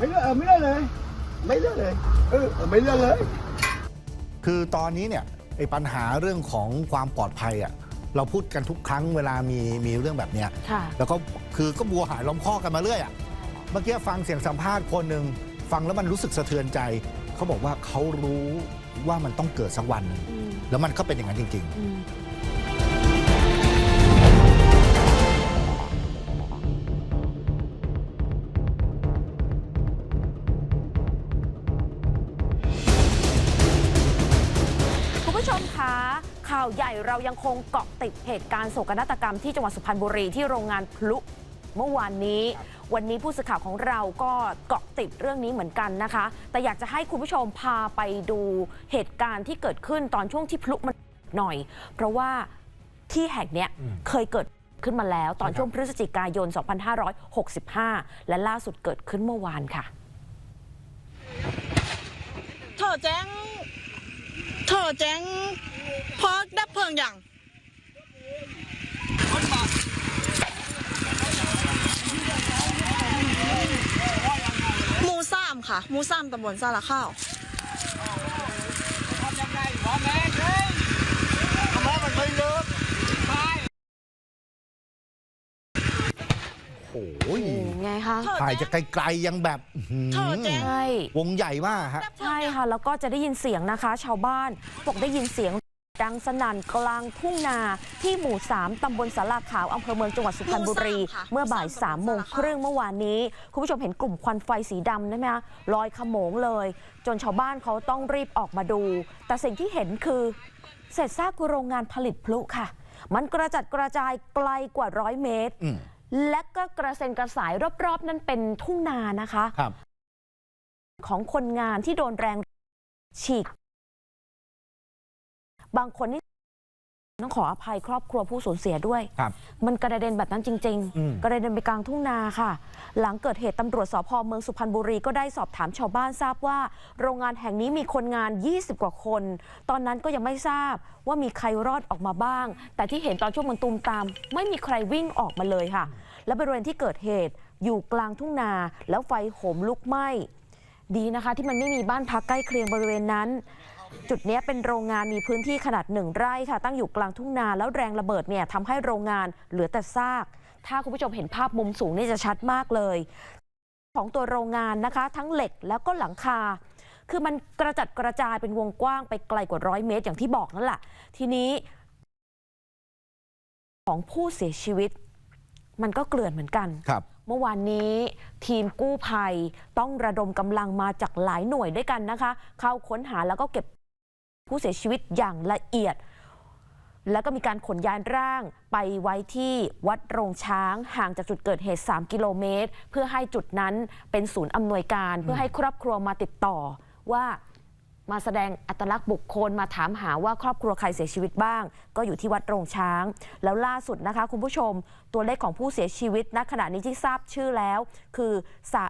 ไม่เลือกเออไม่เลือกเลย ไม่เลือกเลยเออเออไม่เลือกเลย คือตอนนี้เนี่ยไอ้ปัญหาเรื่องของความปลอดภัยอะเราพูดกันทุกครั้งเวลามีมีเรื่องแบบเนี้ยค่ะ แล้วก็คือก็บัวหายล้อมข้อกันมาเรื่อยอะเมื่อกี้ฟังเสียงสัมภาษณ์คนหนึ่งฟังแล้วมันรู้สึกสะเทือนใจ เขาบอกว่าเขารู้ว่ามันต้องเกิดสักวันหนึ่งอืมแล้วมันก็เป็นอย่างนั้นจริง อืม ผู้ชมคะข่าวใหญ่เรายังคงเกาะติดเหตุการณ์โศกนาฏกรรมที่จังหวัดสุพรรณบุรีที่โรงงานพลุเมื่อวานนี้ วันนี้ผู้สื่อข่าวของเราก็เกาะติดเรื่องนี้เหมือนกันนะคะ แต่อยากจะให้คุณผู้ชมพาไปดูเหตุการณ์ที่เกิดขึ้นตอนช่วงที่พลุมันหน่อย เพราะว่าที่แห่งเนี้ยอืมเคยเกิดขึ้นมาแล้ว ตอนนะครับช่วงพฤศจิกายน 2565 และล่าสุดเกิดขึ้นเมื่อวานค่ะโทรแจ้ง โทรแจ้งพอดับเพลิงอย่างหมูซ้ำค่ะหมูซ้ำตำบลซาละข้าวโอ้โห ไงคะ ถ่ายจะไกลๆยังแบบอื้อหือโทษแจ้งใช่ วงใหญ่มากฮะ ใช่ค่ะ แล้วก็จะได้ยินเสียงนะคะ ชาวบ้านบอกได้ยินเสียงดังสนั่นกลางทุ่งนาที่หมู่ 3 ตำบลสาราขาวอำเภอเมืองจังหวัดสุพรรณบุรีหมู่สามค่ะเมื่อบ่ายหมู่สาม3โมงครึ่งเมื่อวานนี้ คุณผู้ชมเห็นกลุ่มควันไฟสีดำไหมคะลอยขโมงเลย จนชาวบ้านเขาต้องรีบออกมาดู แต่สิ่งที่เห็นคือเศษซากโรงงานผลิตพลุค่ะ มันกระจัดกระจายไกลกว่าร้อยเมตร อืม และก็กระเซ็นกระสายรอบๆ นั้นเป็นทุ่งนานะคะครับของคนงานที่โดนแรงฉีก บางคนนี่ ต้องขออภัยครอบครัวผู้สูญเสียด้วย ครับ มันกระเด็นแบบนั้นจริง อืม ๆ กระเด็นไปกลางทุ่งนาค่ะ หลังเกิดเหตุตำรวจสพเมืองสุพรรณบุรีก็ได้สอบถามชาวบ้านทราบว่า โรงงานแห่งนี้มีคนงาน 20 กว่าคน ตอนนั้นก็ยังไม่ทราบว่ามีใครรอดออกมาบ้าง แต่ที่เห็นตอนช่วงมันตูมตาม ไม่มีใครวิ่งออกมาเลยค่ะ และบริเวณที่เกิดเหตุอยู่กลางทุ่งนา แล้วไฟโหมลุกไหม้ ดีนะคะที่มันไม่มีบ้านพักใกล้เคียงบริเวณนั้น จุดเนี้ยเป็นโรงงานมีพื้นที่ขนาดหนึ่งไร่ค่ะ ตั้งอยู่กลางทุ่งนาแล้วแรงระเบิดเนี่ยทำให้โรงงานเหลือแต่ซาก ถ้าคุณผู้ชมเห็นภาพมุมสูงนี่จะชัดมากเลย ของตัวโรงงานนะคะ ทั้งเหล็กแล้วก็หลังคา คือมันกระจัดกระจายเป็นวงกว้างไปไกลกว่าร้อยเมตรอย่างที่บอกนั่นแหละทีนี้ของผู้เสียชีวิตมันก็เกลื่อนเหมือนกันครับเมื่อวานนี้ทีมกู้ภัยต้องระดมกำลังมาจากหลายหน่วยด้วยกันนะคะ เข้าค้นหาแล้วก็เก็บ ผู้เสียชีวิตอย่างละเอียด แล้วก็มีการขนย้ายร่างไปไว้ที่วัดโรงช้างห่างจากจุดเกิดเหตุ 3 กิโลเมตร เพื่อให้จุดนั้นเป็นศูนย์อำนวยการเพื่อให้ครอบครัวมาติดต่อว่ามาแสดงอัตลักษณ์บุคคลมาถามหาว่าครอบครัวใครเสียชีวิตบ้าง ก็อยู่ที่วัดโรงช้าง แล้วล่าสุดนะคะ คุณผู้ชมตัวเลขของผู้เสียชีวิตณขณะนี้ที่ทราบชื่อแล้ว คือสะ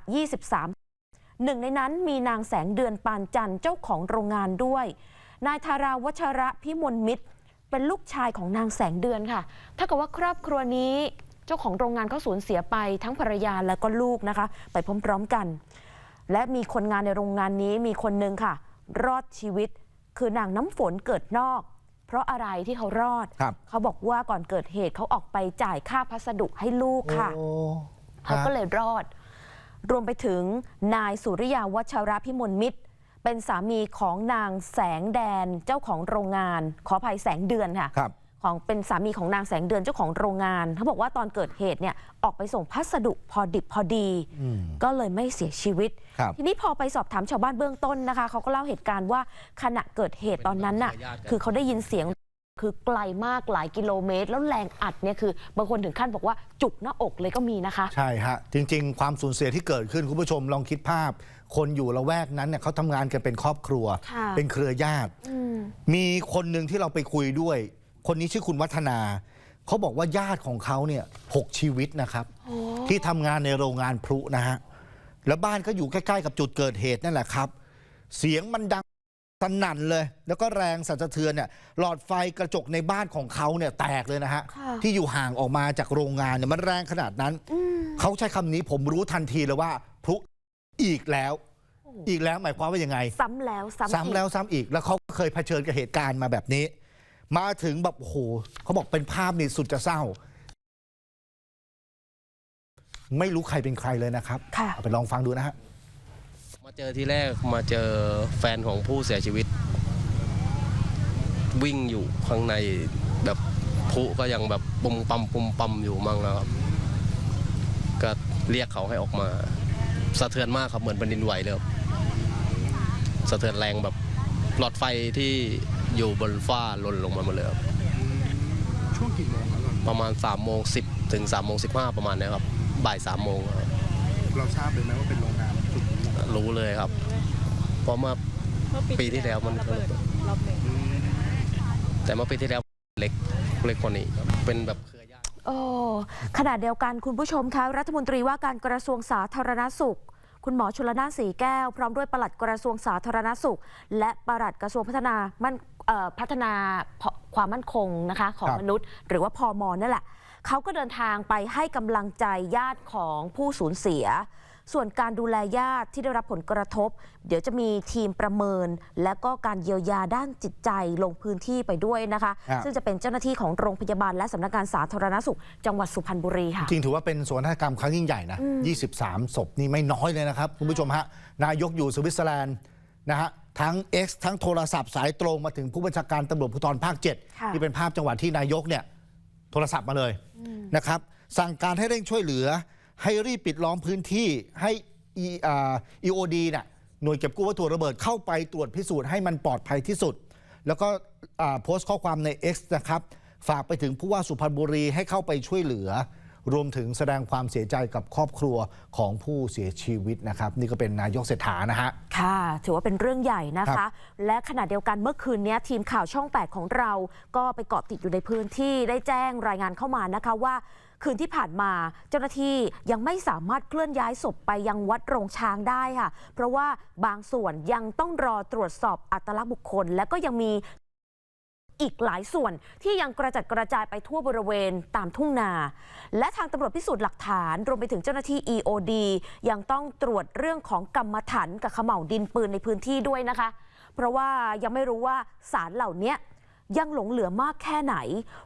23 หนึ่งในนั้นมีนางแสงเดือนปานจันทร์เจ้าของโรงงานด้วย นายธาราวัชระพิมลมิตร เป็นลูกชายของนางแสงเดือนค่ะ ถ้ากับว่าครอบครัวนี้เจ้าของโรงงานก็สูญเสียไปทั้งภรรยาและก็ลูกนะคะ ไปพร้อมๆกัน และมีคนงานในโรงงานนี้มีคนหนึ่งค่ะ รอดชีวิตคือนางน้ำฝนเกิดนอก เพราะอะไรที่เขารอดครับเขาบอกว่าก่อนเกิดเหตุเขาออกไปจ่ายค่าพัสดุให้ลูกค่ะโอ้เขาก็เลยรอด รวมไปถึงนายสุริยาวัชระพิมลมิตร เป็นสามีของนางแสงแดนเจ้าของโรงงาน ขออภัยแสงเดือนค่ะครับ ของเป็นสามีของนางแสงเดือนเจ้าของโรงงานเขาบอกว่าตอนเกิดเหตุเนี่ยออกไปส่งพัสดุพอดิบพอดี อืม ก็เลยไม่เสียชีวิต ครับ ทีนี้พอไปสอบถามชาวบ้านเบื้องต้นนะคะเขาก็เล่าเหตุการณ์ว่าขณะเกิดเหตุตอนนั้นน่ะ คือเขาได้ยินเสียง คือไกลมากหลายกิโลเมตร แล้วแรงอัดเนี่ยคือบางคนถึงขั้นบอกว่าจุกหน้าอกเลยก็มีนะคะ ใช่ฮะ จริง ๆ ความสูญเสียที่เกิดขึ้นคุณผู้ชมลองคิดภาพ คนอยู่ละแวกนั้นเนี่ยเขาทำงานกันเป็นครอบครัว ค่ะ เป็นเครือญาติ อืม มีคนหนึ่งที่เราไปคุยด้วย คนนี้ชื่อคุณวัฒนา เขาบอกว่าญาติของเขาเนี่ยหกชีวิตนะครับ ที่ทำงานในโรงงานพลุนะฮะ แล้วบ้านก็อยู่ใกล้ ๆ กับจุดเกิดเหตุนั่นแหละครับ เสียงมันดัง สนั่นเลย แล้วก็แรงสั่นสะเทือนเนี่ยหลอดไฟกระจกในบ้านของเขาเนี่ยแตกเลยนะฮะ ค่ะที่อยู่ห่างออกมาจากโรงงานเนี่ยมันแรงขนาดนั้น อืม เขาใช้คำนี้ผมรู้ทันทีเลยว่าพลุอีกแล้วอีกแล้วหมายความว่ายังไง ซ้ำแล้วซ้ำอีกซ้ำแล้วซ้ำอีกแล้วเขาเคยเผชิญกับเหตุการณ์มาแบบนี้ มาถึงแบบโอ้โหเขาบอกเป็นภาพนี่สุดจะเศร้า ไม่รู้ใครเป็นใครเลยนะครับค่ะ เอาไปลองฟังดูนะฮะ มาเจอที่แรกมาเจอแฟนของผู้เสียชีวิต วิ่งอยู่ข้างในแบบพลุก็ยังแบบปุ่มปั๊มปุ่มปั๊มอยู่มั่งแล้วครับ ก็เรียกเขาให้ออกมา สะเทือนมากครับเหมือนแผ่นดินไหวเลยสะเทือนแรงแบบหลอดไฟที่อยู่บนฟ้าหล่นลงมาหมดเลยครับช่วงกี่โมงแล้วประมาณ3ามโมงสิถึง3ามโมงสิประมาณนี้ครับบ่ายสามโมงครับเราทราบเลยไหมว่าเป็นโรงงานจุดนี้ รู้เลยครับเพราะเมื่อปีที่แล้วมันระเบิดรอบหนึ่งแต่เมื่อปีที่แล้วเล็กเล็กกว่านี้ครับเป็นแบบเครือญาติโอ้ขณะเดียวกันคุณผู้ชมคะรัฐมนตรีว่าการกระทรวงสาธารณสุข คุณหมอชลนานสีแก้ว พร้อมด้วยปลัดกระทรวงสาธารณสุข และปลัดกระทรวงพัฒนามันเอ่อพัฒนาความมั่นคงนะคะของครับมนุษย์ หรือว่าพอมนั่นแหละเขาก็เดินทางไปให้กำลังใจญาติของผู้สูญเสีย ส่วนการดูแลญาติที่ได้รับผลกระทบ เดี๋ยวจะมีทีมประเมิน และก็การเยียวยาด้านจิตใจลงพื้นที่ไปด้วยนะคะครับซึ่งจะเป็นเจ้าหน้าที่ของโรงพยาบาลและสำนักงานสาธารณสุข จังหวัดสุพรรณบุรีค่ะจริงถือว่าเป็นสวนนกรรมครั้งยิ่งใหญ่นะ 23 ศพนี่ไม่น้อยเลยนะครับ คุณผู้ชมฮะนายกอยู่สวิตเซอร์แลนด์นะฮะทั้ง X ทั้งโทรศัพท์สายตรงมาถึงผู้บัญชาการตำรวจภูธรภาคค่ะ7ที่เป็นภาพจังหวะที่นายกเนี่ยโทรศัพท์มาเลยนะครับสั่งการให้เร่งช่วยเหลือ ให้รีบปิดล้อมพื้นที่ให้ E อ่า EOD น่ะหน่วยเก็บกู้วัตถุระเบิดเข้าไปตรวจพิสูจน์ให้มันปลอดภัยที่สุด แล้วก็อ่าโพสต์ข้อความใน X นะครับ ฝากไปถึงผู้ว่าสุพรรณบุรีให้เข้าไปช่วยเหลือ รวมถึงแสดงความเสียใจกับครอบครัวของผู้เสียชีวิตนะครับ นี่ก็เป็นนายกเศรษฐานะฮะ ค่ะ ถือว่าเป็นเรื่องใหญ่นะครัคะบและขณะเดียวกันเมื่อคืนนี้ทีมข่าวช่อง 8 ของเรา ก็ไปเกาะติดอยู่ในพื้นที่ได้แจ้งรายงานเข้ามานะคะว่า คืนที่ผ่านมาเจ้าหน้าที่ยังไม่สามารถเคลื่อนย้ายศพไปยังวัดโรงช้างได้ค่ะ เพราะว่าบางส่วนยังต้องรอตรวจสอบอัตลักษณ์บุคคล และก็ยังมีอีกหลายส่วนที่ยังกระจัดกระจายไปทั่วบริเวณตามทุ่งนา และทางตำรวจพิสูจน์หลักฐานรวมไปถึงเจ้าหน้าที่ EOD ยังต้องตรวจเรื่องของกรรมฐานกับขม่าวดินปืนในพื้นที่ด้วยนะคะ เพราะว่ายังไม่รู้ว่าสารเหล่านี้ ยังหลงเหลือมากแค่ไหน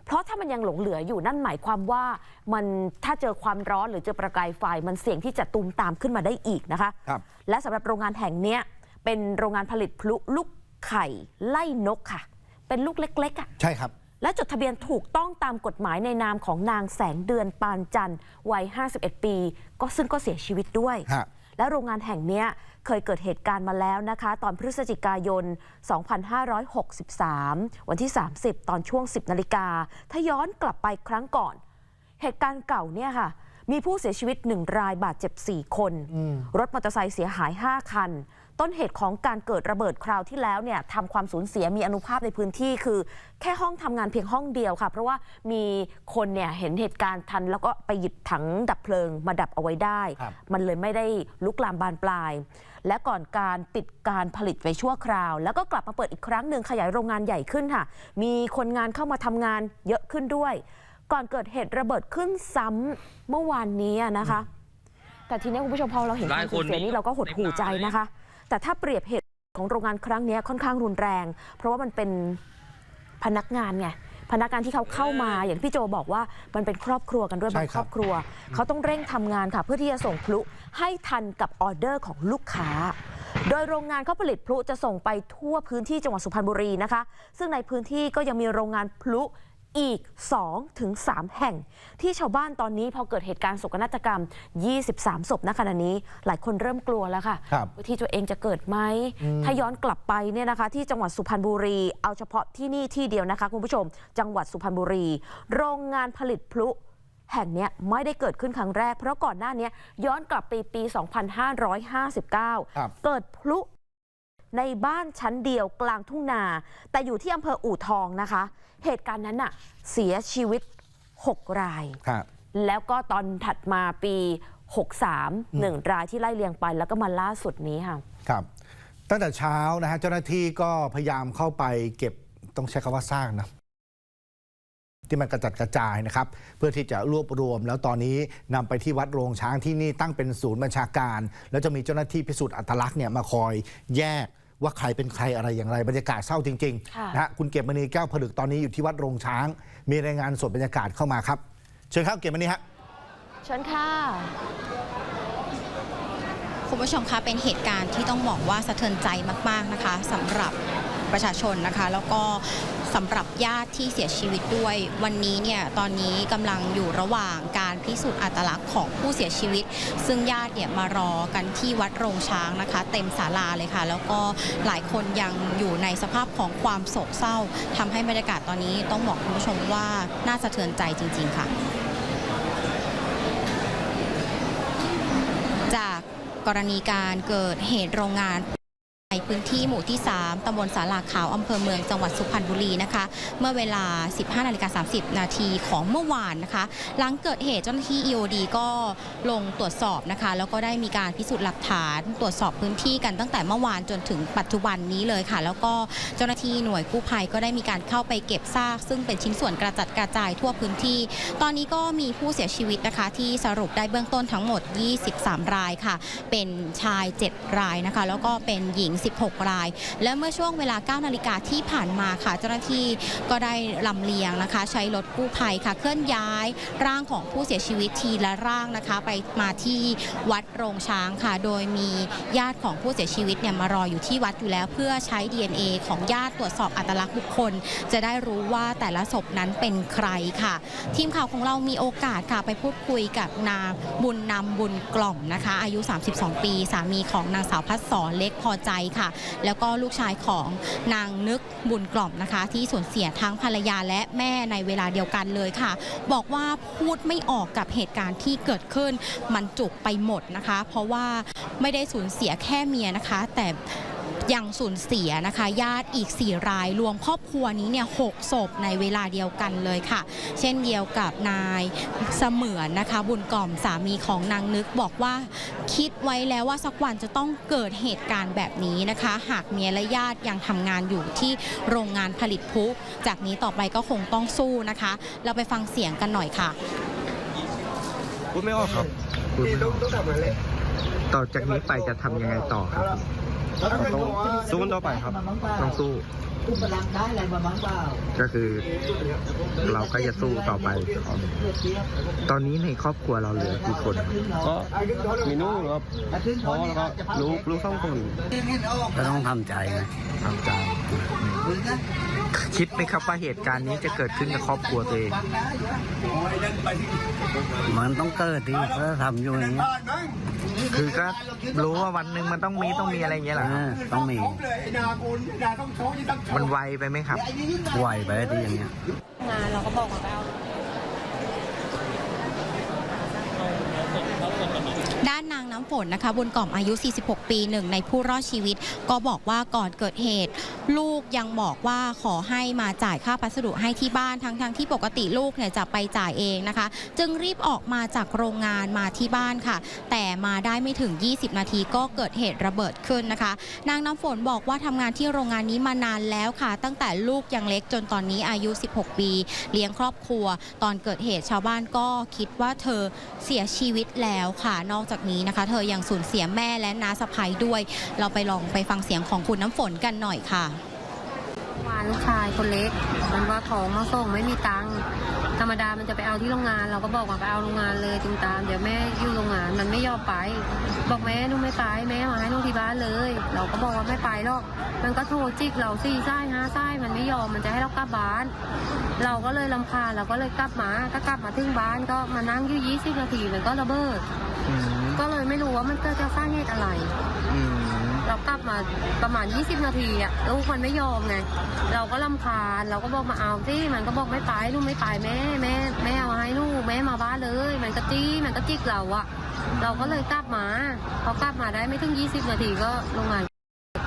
เพราะถ้ามันยังหลงเหลืออยู่นั่นหมายความว่ามันถ้าเจอความร้อนหรือเจอประกายไฟ มันเสี่ยงที่จะตูมตามขึ้นมาได้อีกนะคะครับและสำหรับโรงงานแห่งเนี้ยเป็นโรงงานผลิตพลุลูกไข่ไล่นกค่ะ เป็นลูกเล็กๆอะใช่ครับและจดทะเบียนถูกต้องตามกฎหมายในนามของนางแสงเดือนปานจันทร์วัย 51 ปี ก็ซึ่งก็เสียชีวิตด้วยฮะและโรงงานแห่งเนี้ย เคยเกิดเหตุการณ์มาแล้วนะคะ ตอนพฤศจิกายน 2563 วันที่ 30 ตอนช่วง 10 นาฬิกา ถ้าย้อนกลับไปครั้งก่อน เหตุการณ์เก่าเนี่ยค่ะ มีผู้เสียชีวิต 1 รายบาดเจ็บ 4 คน รถมอเตอร์ไซค์เสียหาย 5 คัน ต้นเหตุของการเกิดระเบิดคราวที่แล้วเนี่ยทำความสูญเสียมีอนุภาพในพื้นที่คือ แค่ห้องทำงานเพียงห้องเดียวค่ะ เพราะว่ามีคนเนี่ยเห็นเหตุการณ์ทัน แล้วก็ไปหยิบถังดับเพลิงมาดับเอาไว้ได้ครับมันเลยไม่ได้ลุกลามบานปลาย และก่อนการปิดการผลิตไว้ชั่วคราว แล้วก็กลับมาเปิดอีกครั้งหนึ่งขยายโรงงานใหญ่ขึ้นค่ะ มีคนงานเข้ามาทำงานเยอะขึ้นด้วย ก่อนเกิดเหตุระเบิดขึ้นซ้ำเมื่อวานนี้นะคะ แต่ทีนี้คุณผู้ชมพอเราเห็นความสูญเสียนี้เราก็หดหูใจนะคะ แต่ถ้าเปรียบเหตุของโรงงานครั้งนี้ค่อนข้างรุนแรง เพราะว่ามันเป็นพนักงานไงพนักงานที่เขาเข้ามาอย่างพี่โจบอกว่ามันเป็นครอบครัวกันด้วยใช่บางคครับรอบครัว เขาต้องเร่งทำงานค่ะ เพื่อที่จะส่งพลุให้ทันกับออเดอร์ของลูกค้า โดยโรงงานเขาผลิตพลุจะส่งไปทั่วพื้นที่จังหวัดสุพรรณบุรีนะคะ ซึ่งในพื้นที่ก็ยังมีโรงงานพลุ อีก2-3ถึง3แห่ง ที่ชาวบ้านตอนนี้พอเกิดเหตุการณ์โศกนาฏกรรม 23 ศพณขณะนี้ หลายคนเริ่มกลัวแล้วค่ะครับว่าที่ตัวเองจะเกิดไหม ถ้าย้อนกลับไปเนี่ยนะคะ ที่จังหวัดสุพรรณบุรี เอาเฉพาะที่นี่ที่เดียวนะคะคุณผู้ชม จังหวัดสุพรรณบุรี โรงงานผลิตพลุแห่งเนี้ยไม่ได้เกิดขึ้นครั้งแรก เพราะก่อนหน้าเนี้ยย้อนกลับไปปี 2559ครับเกิดพลุ ในบ้านชั้นเดียวกลางทุ่งนา แต่อยู่ที่อำเภออู่ทองนะคะ เหตุการณ์นั้นน่ะเสียชีวิต 6 ราย ครับแล้วก็ตอนถัดมาปี 63หนึ่งรายที่ไล่เรียงไปแล้วก็มาล่าสุดนี้ค่ะ ครับ ตั้งแต่เช้านะฮะเจ้าหน้าที่ก็พยายามเข้าไปเก็บต้องใช้คำว่าสร้างนะ ที่มันกระจัดกระจายนะครับ เพื่อที่จะรวบรวม แล้วตอนนี้นำไปที่วัดโรงช้างที่นี่ตั้งเป็นศูนย์บัญชาการ แล้วจะมีเจ้าหน้าที่พิสูจน์อัตลักษณ์เนี่ยมาคอยแยก ว่าใครเป็นใครอะไรอย่างไรบรรยากาศเศร้าจริงค่ะๆนะฮะคุณเก็บมณีแก้วผลึกตอนนี้อยู่ที่วัดโรงช้าง มีรายงานสดบรรยากาศเข้ามาครับ เชิญครับเก็บมณีฮะเชิญค่ะคุณผู้ชมคะเป็นเหตุการณ์ที่ต้องบอกว่าสะเทือนใจมาก ๆนะคะสำหรับ ประชาชนนะคะ แล้วก็สำหรับญาติที่เสียชีวิตด้วย วันนี้เนี่ยตอนนี้กำลังอยู่ระหว่างการพิสูจน์อัตลักษณ์ของผู้เสียชีวิต ซึ่งญาติเนี่ยมารอกันที่วัดโรงช้างนะคะ เต็มศาลาเลยค่ะ แล้วก็หลายคนยังอยู่ในสภาพของความโศกเศร้าทำให้บรรยากาศตอนนี้ต้องบอกคุณผู้ชมว่าน่าสะเทือนใจจริง ๆ ค่ะ จากกรณีการเกิดเหตุโรงงานใน พื้นที่หมู่ที่ 3 ตำบลสาลาขาว อำเภอเมือง จังหวัดสุพรรณบุรีนะคะ เมื่อเวลา 15 นาฬิกา 30 นาทีของเมื่อวานนะคะ หลังเกิดเหตุเจ้าหน้าที่ EOD ก็ลงตรวจสอบนะคะ แล้วก็ได้มีการพิสูจน์หลักฐานตรวจสอบพื้นที่กันตั้งแต่เมื่อวานจนถึงปัจจุบันนี้เลยค่ะ แล้วก็เจ้าหน้าที่หน่วยกู้ภัยก็ได้มีการเข้าไปเก็บซาก ซึ่งเป็นชิ้นส่วนกระจัดกระจายทั่วพื้นที่ ตอนนี้ก็มีผู้เสียชีวิตนะคะ ที่สรุปได้เบื้องต้นทั้งหมด 23 รายค่ะ เป็นชาย 7 รายนะคะ แล้วก็เป็นหญิง 10 16 ราย และเมื่อช่วงเวลา 9 นาฬิกาที่ผ่านมาค่ะ เจ้าหน้าที่ก็ได้ลำเลียงนะคะ ใช้รถกู้ภัยค่ะ เคลื่อนย้ายร่างของผู้เสียชีวิตทีละร่างนะคะ ไปมาที่วัดโรงช้างค่ะ โดยมีญาติของผู้เสียชีวิตเนี่ยมารออยู่ที่วัดอยู่แล้วเพื่อใช้ DNA ของญาติตรวจสอบอัตลักษณ์บุคคล จะได้รู้ว่าแต่ละศพนั้นเป็นใครค่ะ ทีมข่าวของเรามีโอกาสค่ะไปพูดคุยกับนางบุญนำบุญกล่อมนะคะ อายุ 32 ปี สามีของนางสาวพัดสอนเล็กพอใจค่ะแล้วก็ลูกชายของนางนึกบุญกล่อมนะคะ ที่สูญเสียทั้งภรรยาและแม่ในเวลาเดียวกันเลยค่ะ บอกว่าพูดไม่ออกกับเหตุการณ์ที่เกิดขึ้นมันจุกไปหมดนะคะ เพราะว่าไม่ได้สูญเสียแค่เมียนะคะ แต่ ยังสูญเสียนะคะญาติอีก 4 รายรวมครอบครัวนี้เนี่ยหกศพในเวลาเดียวกันเลยค่ะ เช่นเดียวกับนายเสมือนนะคะ บุญกล่อมสามีของนางนึกบอกว่าคิดไว้แล้วว่าสักวันจะต้องเกิดเหตุการณ์แบบนี้นะคะ หากเมียและญาติยังทำงานอยู่ที่โรงงานผลิตพลุจากนี้ต่อไปก็คงต้องสู้นะคะ เราไปฟังเสียงกันหน่อยค่ะพูดไม่ออกครับนี่ต้องต้องทำอะไรต่อจากนี้ไปจะทำยังไงต่อครับ ต้องสู้กันต่อไปครับ ต้องสู้ก็คือ เราก็จะสู้ต่อไป ตอนนี้ในครอบครัวเราเหลือกี่คน ก็มีนู่นครับพ่อแล้วก็ลูกลูกสองคนก็ต้องทำใจนะทำใจคิดไหมครับว่าเหตุการณ์นี้จะเกิดขึ้นกับครอบครัวตัวเองมันต้องเกิดที่เขาทำอยู่อย่างเงี้ยคือก็รู้ว่าวันหนึ่งมันต้องมีต้องมีอะไรอย่างเงี้ยเหรอเออต้องมีมันไวไปไหมครับไหวไปที่อย่างเงี้ย งานเราก็บอกว่าไปเอา ด้านนางน้ำฝนนะคะบุญกล่อมอายุ 46 ปีหนึ่งในผู้รอดชีวิต ก็บอกว่าก่อนเกิดเหตุ ลูกยังบอกว่าขอให้มาจ่ายค่าพัสดุให้ที่บ้านทั้งๆทที่ปกติลูกเนี่ยจะไปจ่ายเองนะคะ จึงรีบออกมาจากโรงงานมาที่บ้านค่ะ แต่มาได้ไม่ถึง 20 นาทีก็เกิดเหตุระเบิดขึ้นนะคะ นางน้ำฝนบอกว่าทำงานที่โรงงานนี้มานานแล้วค่ะ ตั้งแต่ลูกยังเล็กจนตอนนี้อายุ 16 ปี เลี้ยงครอบครัว ตอนเกิดเหตุชาวบ้านก็คิดว่าเธอเสียชีวิตแล้วค่ะนอกจากนี้นะคะ เธอยังสูญเสียแม่และน้าสะพ้ยด้วย เราไปลองไปฟังเสียงของคุณน้ำฝนกันหน่อยค่ะวานลูกชายคนเล็ก มันว่าของมาส่งไม่มีตังค์ธรรมดามันจะไปเอาที่โรงงาน เราก็บอกว่าไปเอาโรงงานเลยจึงตามเดี๋ยวแม่อยู่โรงงานมันไม่ยอมไป บอกแม่หนูไม่ไปแม่มาให้หนูที่บ้านเลย เราก็บอกว่าไม่ไปหรอก มันก็โทรจิกเราสี่ไส้ห้าไส้มันไม่ยอมมันจะให้เรากลับบ้าน เราก็เลยลำคาญเราก็เลยกลับมาก็กลับมาถึงบ้านก็มานั่งอยู่ยี่สิบนาทีมันก็ระเบิดอืม ก็เลยไม่รู้ว่ามันเกิดจากสาเหตุอะไรอืมเรากลับมาประมาณ 20 นาทีอะลูกมันไม่ยอมไง เราก็ลำคาญเราก็บอกมาเอาสิมันก็บอกไม่ไปลูกไม่ไปแม่แม่แม่เอามาให้ลูกแม่มาบ้านเลย มันก็จี้มันก็จิกเราอะเราก็เลยกลับมาพอกลับมาได้ไม่ถึง 20 นาทีก็โรงงาน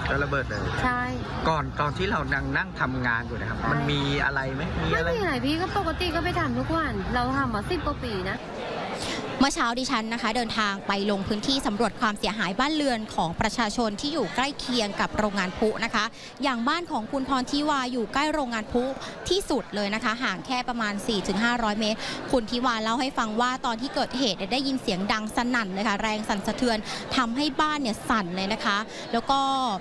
ก็ระเบิดเลยใช่ ก่อนตอนที่เรานั่งนั่งทำงานอยู่นะครับใช่มันมีอะไรไหมมีไม่อะไรมีอะไรพี่ก็ปกติก็ไปทำทุกวัน เราทำมาสิบกว่าปีนะ เมื่อเช้าดิฉันนะคะ เดินทางไปลงพื้นที่สำรวจความเสียหายบ้านเรือนของประชาชนที่อยู่ใกล้เคียงกับโรงงานพุนะคะ อย่างบ้านของคุณพรทิวาอยู่ใกล้โรงงานพุที่สุดเลยนะคะ ห่างแค่ประมาณ 4-500 เมตร คุณทิวาเล่าให้ฟังว่าตอนที่เกิดเหตุได้ยินเสียงดังสนั่นเลยค่ะแรงสั่นสะเทือนทำให้บ้านเนี่ยสั่นเลยนะคะ แล้วก็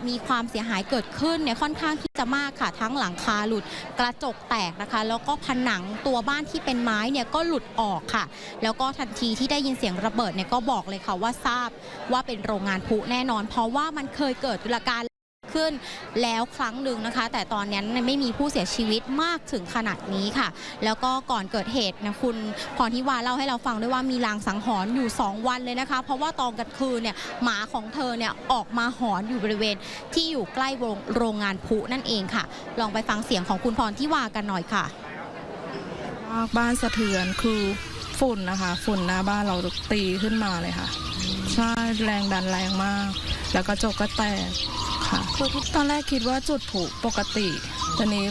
มีความเสียหายเกิดขึ้นเนี่ยค่อนข้างที่จะมากค่ะ ทั้งหลังคาหลุดกระจกแตกนะคะ แล้วก็ผนังตัวบ้านที่เป็นไม้เนี่ยก็หลุดออกค่ะ แล้วก็ทันทีที่ได้ยินเสียงระเบิดเนี่ยก็บอกเลยค่ะว่าทราบว่าเป็นโรงงานพลุแน่นอน เพราะว่ามันเคยเกิดตุการขึ้นแล้วครั้งหนึ่งนะคะ แต่ตอนนั้นไม่มีผู้เสียชีวิตมากถึงขนาดนี้ค่ะ แล้วก็ก่อนเกิดเหตุนะคุณพรทิวาเล่าให้เราฟังด้วยว่ามีลางสังหรณ์อยู่ 2 วันเลยนะคะ เพราะว่าตอนกลางคืนเนี่ยหมาของเธอเนี่ยออกมาหอนอยู่บริเวณที่อยู่ใกล้โรงโรงงานพุนั่นเองค่ะ ลองไปฟังเสียงของคุณพรทิวากันหน่อยค่ะบ้านสะเทือนคือ ฝุ่นนะคะ ฝุ่นหน้าบ้านเราตีขึ้นมาเลยค่ะใช่แรงดันแรงมาก แล้วก็จกก็แตกค่ะตอนแรกคิดว่าจุดผุปกติตอนนี้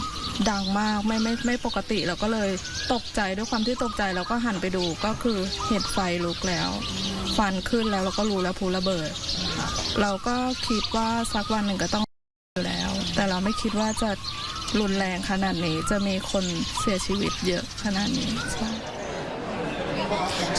ดังมากไม่ไม่ไม่ปกติเราก็เลยตกใจด้วยความที่ตกใจเราก็หันไปดูก็คือเห็นไฟลุกแล้วฟันขึ้นแล้วเราก็รู้แล้วภูระเบิด เราก็คิดว่าสักวันหนึ่งก็ต้องอยู่แล้ว แต่เราไม่คิดว่าจะรุนแรงขนาดนี้จะมีคนเสียชีวิตเยอะขนาดนี้ใช่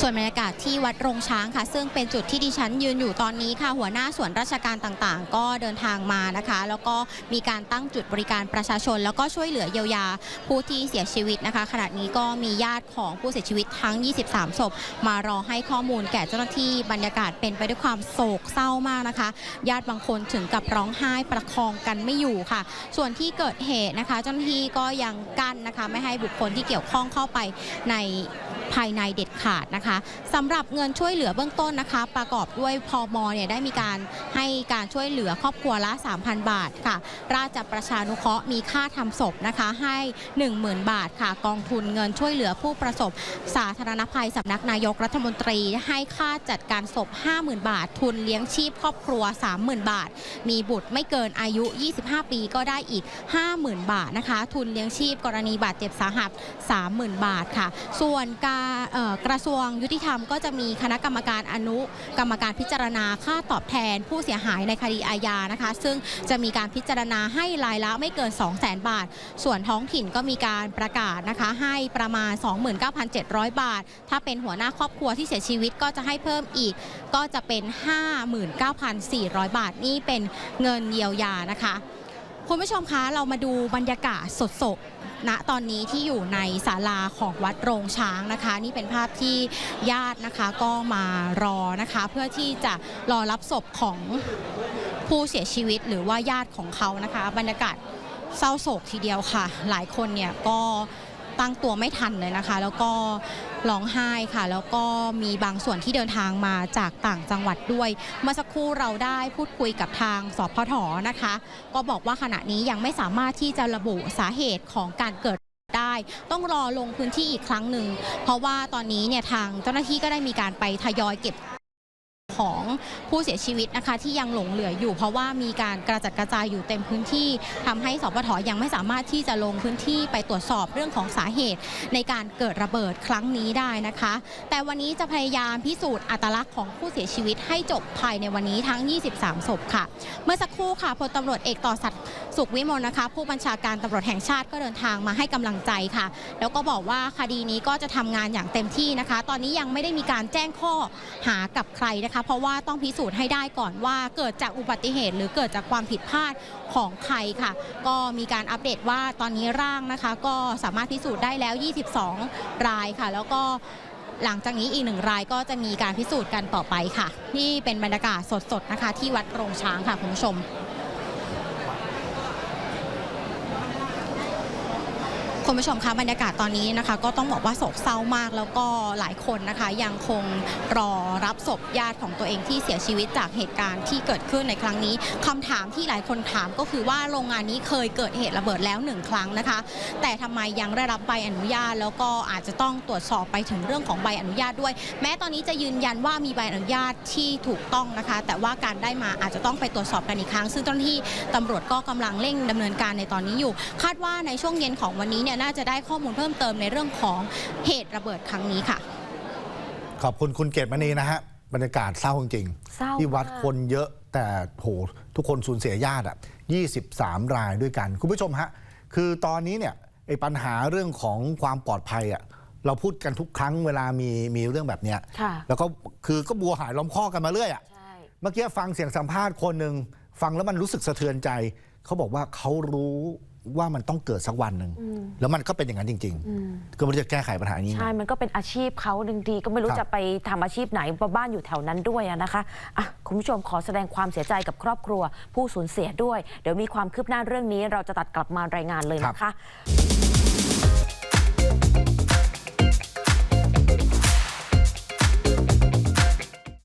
ส่วนบรรยากาศที่วัดโรงช้างค่ะ ซึ่งเป็นจุดที่ดิฉันยืนอยู่ตอนนี้ค่ะ หัวหน้าส่วนราชการต่างๆ ก็เดินทางมานะคะ แล้วก็มีการตั้งจุดบริการประชาชน แล้วก็ช่วยเหลือเยียวยาผู้ที่เสียชีวิตนะคะ ขณะนี้ก็มีญาติของผู้เสียชีวิตทั้ง 23 ศพ มารอให้ข้อมูลแก่เจ้าหน้าที่บรรยากาศเป็นไปด้วยความโศกเศร้ามากนะคะ ญาติบางคนถึงกับร้องไห้ประคองกันไม่อยู่ค่ะ ส่วนที่เกิดเหตุนะคะ เจ้าหน้าที่ก็ยังกั้นนะคะ ไม่ให้บุคคลที่เกี่ยวข้องเข้าไปใน ภายในเด็ดขาดนะคะสำหรับเงินช่วยเหลือเบื้องต้นนะคะ ประกอบด้วยพอมเนี่ยได้มีการให้การช่วยเหลือครอบครัวละ 3,000 บาทค่ะ ราชประชานุเคราะห์มีค่าทำศพนะคะให้ 10,000 บาทค่ะ กองทุนเงินช่วยเหลือผู้ประสบ สาธารณภัยสำนักนายกรัฐมนตรี ให้ค่าจัดการศพ 50,000 บาท ทุนเลี้ยงชีพครอบครัว 30,000 บาท มีบุตรไม่เกินอายุ 25 ปีก็ได้อีก 50,000 บาทนะคะ ทุนเลี้ยงชีพกรณีบาดเจ็บสาหัส 30,000 บาทค่ะ ส่วนการกระทรวงยุติธรรมก็จะมีคณะกรรมการอนุกรรมการพิจารณาค่าตอบแทนผู้เสียหายในคดีอาญานะคะ ซึ่งจะมีการพิจารณาให้รายละไม่เกิน 200,000บาท ส่วนท้องถิ่นก็มีการประกาศนะคะ ให้ประมาณ 29,700 บาท ถ้าเป็นหัวหน้าครอบครัวที่เสียชีวิตก็จะให้เพิ่มอีกก็จะเป็น 59,400 บาทนี่เป็นเงินเยียวยานะคะ คุณผู้ชมคะเรามาดูบรรยากาศสดๆ ณตอนนี้ที่อยู่ในศาลาของวัดโรงช้างนะคะ นี่เป็นภาพที่ญาตินะคะก็มารอนะคะ เพื่อที่จะรอรับศพของผู้เสียชีวิตหรือว่าญาติของเขานะคะ บรรยากาศเศร้าโศกทีเดียวค่ะ หลายคนเนี่ยก็ ตั้งตัวไม่ทันเลยนะคะ แล้วก็ร้องไห้ค่ะ แล้วก็มีบางส่วนที่เดินทางมาจากต่างจังหวัดด้วย เมื่อสักครู่เราได้พูดคุยกับทางสพทนะคะ ก็บอกว่าขณะนี้ยังไม่สามารถที่จะระบุสาเหตุของการเกิดได้ต้องรอลงพื้นที่อีกครั้งหนึ่ง เพราะว่าตอนนี้เนี่ยทางเจ้าหน้าที่ก็ได้มีการไปทยอยเก็บ ของผู้เสียชีวิตนะคะ ที่ยังหลงเหลืออยู่ เพราะว่ามีการกระจัดกระจายอยู่เต็มพื้นที่ทำให้สปทยังไม่สามารถที่จะลงพื้นที่ไปตรวจสอบเรื่องของสาเหตุ ในการเกิดระเบิดครั้งนี้ได้นะคะ แต่วันนี้จะพยายามพิสูจน์อัตลักษณ์ของผู้เสียชีวิตให้จบภายในวันนี้ทั้ง 23 ศพค่ะ เมื่อสักครู่ค่ะพลตำรวจเอกต่อสัตย์สุขวิมลนะคะ ผู้บัญชาการตำรวจแห่งชาติก็เดินทางมาให้กำลังใจค่ะ แล้วก็บอกว่าคดีนี้ก็จะทำงานอย่างเต็มที่นะคะ ตอนนี้ยังไม่ได้มีการแจ้งข้อหากับใครนะคะเพราะว่าต้องพิสูจน์ให้ได้ก่อนว่าเกิดจากอุบัติเหตุ หรือเกิดจากความผิดพลาดของใครค่ะ ก็มีการอัปเดตว่าตอนนี้ร่างนะคะ ก็สามารถพิสูจน์ได้แล้ว 22 รายค่ะ แล้วก็หลังจากนี้อีกหนึ่งรายก็จะมีการพิสูจน์กันต่อไปค่ะ นี่เป็นบรรยากาศสดๆนะคะ ที่วัดโรงช้างค่ะคุณผู้ชม คุณผู้ชมคะบรรยากาศตอนนี้นะคะ ก็ต้องบอกว่าโศกเศร้ามากแล้วก็หลายคนนะคะ ยังคงรอรับศพญาติของตัวเองที่เสียชีวิตจากเหตุการณ์ที่เกิดขึ้นในครั้งนี้คำถามที่หลายคนถามก็คือว่าโรงงานนี้เคยเกิดเหตุระเบิดแล้วหนึ่งครั้งนะคะ แต่ทำไมยังได้รับใบอนุญาต แล้วก็อาจจะต้องตรวจสอบไปถึงเรื่องของใบอนุญาตด้วย แม้ตอนนี้จะยืนยันว่ามีใบอนุญาตที่ถูกต้องนะคะ แต่ว่าการได้มาอาจจะต้องไปตรวจสอบกันอีกครั้ง ซึ่งเจ้าหน้าที่ตำรวจก็กำลังเร่งดำเนินการในตอนนี้อยู่ คาดว่าในช่วงเย็นของวันนี้เนี่ยน่าจะได้ข้อมูลเพิ่มเติมในเรื่องของเหตุระเบิดครั้งนี้ค่ะ ขอบคุณคุณเกตมณีนะฮะบรรยากาศเศร้าจริงๆเศร้าที่วัดมากคนเยอะแต่โหทุกคนสูญเสียญาติอะ23 รายด้วยกัน คุณผู้ชมฮะคือตอนนี้เนี่ยไอ้ปัญหาเรื่องของความปลอดภัยอะเราพูดกันทุกครั้งเวลามีมีเรื่องแบบเนี้ยค่ะแล้วก็คือก็บัวหายล้อมข้อกันมาเรื่อยอะใช่เมื่อกี้ฟังเสียงสัมภาษณ์คนหนึ่งฟังแล้วมันรู้สึกสะเทือนใจ เขาบอกว่าเขารู้ ว่ามันต้องเกิดสักวันหนึ่งอืมแล้วมันก็เป็นอย่างนั้นจริงอืมๆก็ไม่รู้จะแก้ไขปัญหานี้ไงใช่มันก็เป็นอาชีพเขาบางทีก็ไม่รู้ครับจะไปทำอาชีพไหนเพราะบ้านอยู่แถวนั้นด้วยอะนะคะอะคุณผู้ชมขอแสดงความเสียใจกับครอบครัว ผู้สูญเสียด้วย เดี๋ยวมีความคืบหน้าเรื่องนี้เราจะตัดกลับมารายงานเลยนะคะ